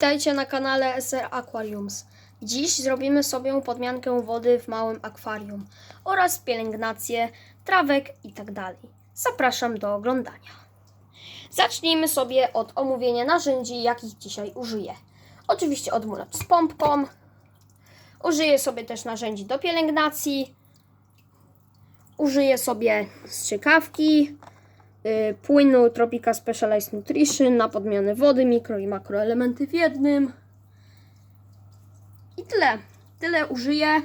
Witajcie na kanale SR Aquariums. Dziś zrobimy sobie podmiankę wody w małym akwarium oraz pielęgnację trawek itd. Zapraszam do oglądania. Zacznijmy sobie od omówienia narzędzi, jakich dzisiaj użyję. Oczywiście odmulacz z pompką. Użyję sobie też narzędzi do pielęgnacji. Użyję sobie strzykawki, płynu Tropica Specialized Nutrition na podmianę wody, mikro i makroelementy w jednym. I tyle. Tyle użyję.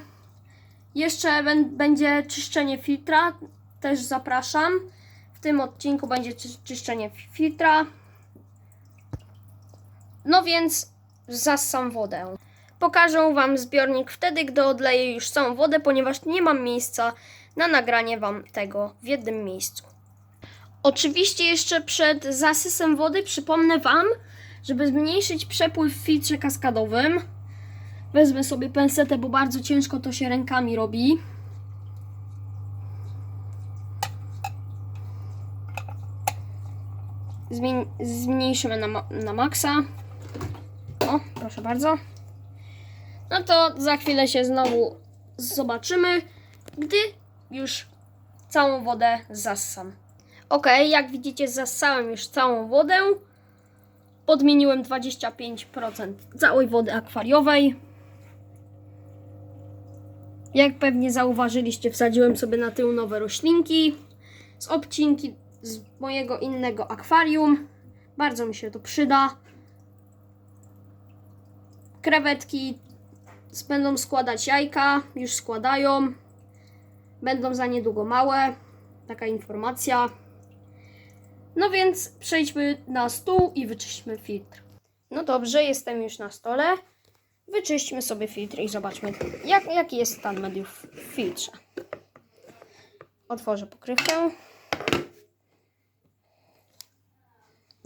Jeszcze bę- będzie czyszczenie filtra. Też zapraszam. W tym odcinku będzie czy- czyszczenie fi- filtra. No więc zassam wodę. Pokażę Wam zbiornik wtedy, gdy odleję już całą wodę, ponieważ nie mam miejsca na nagranie Wam tego w jednym miejscu. Oczywiście jeszcze przed zasysem wody przypomnę Wam, żeby zmniejszyć przepływ w filtrze kaskadowym. Wezmę sobie pensetę, bo bardzo ciężko to się rękami robi. Zmniejszymy na, ma- na maksa. O, proszę bardzo. No to za chwilę się znowu zobaczymy, gdy już całą wodę zassam. Ok, jak widzicie, zassałem już całą wodę. Podmieniłem 25% całej wody akwariowej. Jak pewnie zauważyliście, wsadziłem sobie na tył nowe roślinki z obcinki z mojego innego akwarium. Bardzo mi się to przyda. Krewetki będą składać jajka, już składają. Będą za niedługo małe. Taka informacja. No więc przejdźmy na stół i wyczyśćmy filtr. No dobrze, jestem już na stole. Wyczyśćmy sobie filtr i zobaczmy, jak, jaki jest stan mediów w filtrze. Otworzę pokrywkę.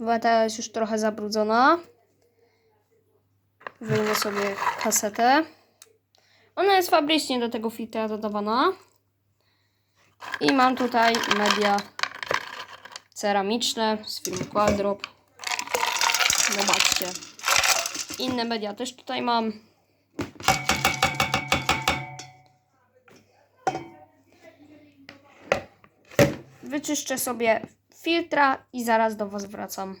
Weta jest już trochę zabrudzona. Wyjmę sobie kasetę. Ona jest fabrycznie do tego filtra dodawana. I mam tutaj media ceramiczne z firmy Quadrop. Zobaczcie. Inne media też tutaj mam. Wyczyszczę sobie filtra i zaraz do Was wracam.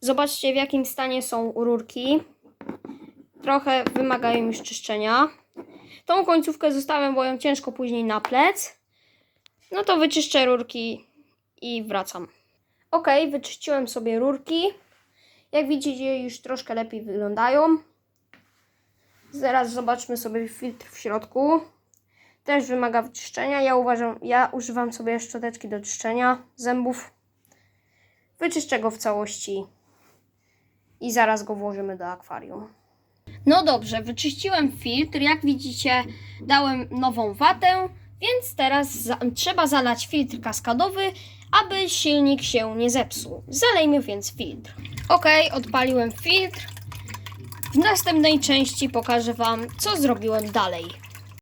Zobaczcie w jakim stanie są rurki. Trochę wymagają już czyszczenia. Tą końcówkę zostawiam, bo ją ciężko później na plec. No to wyczyszczę rurki i wracam. Ok, wyczyściłem sobie rurki. Jak widzicie, już troszkę lepiej wyglądają. Zaraz zobaczmy sobie filtr w środku. Też wymaga wyczyszczenia. Ja uważam, ja używam sobie szczoteczki do czyszczenia zębów. Wyczyszczę go w całości i zaraz go włożymy do akwarium. No dobrze, wyczyściłem filtr. Jak widzicie, dałem nową watę, więc teraz za trzeba zalać filtr kaskadowy, aby silnik się nie zepsuł. Zalejmy więc filtr. Ok, odpaliłem filtr. W następnej części pokażę Wam, co zrobiłem dalej.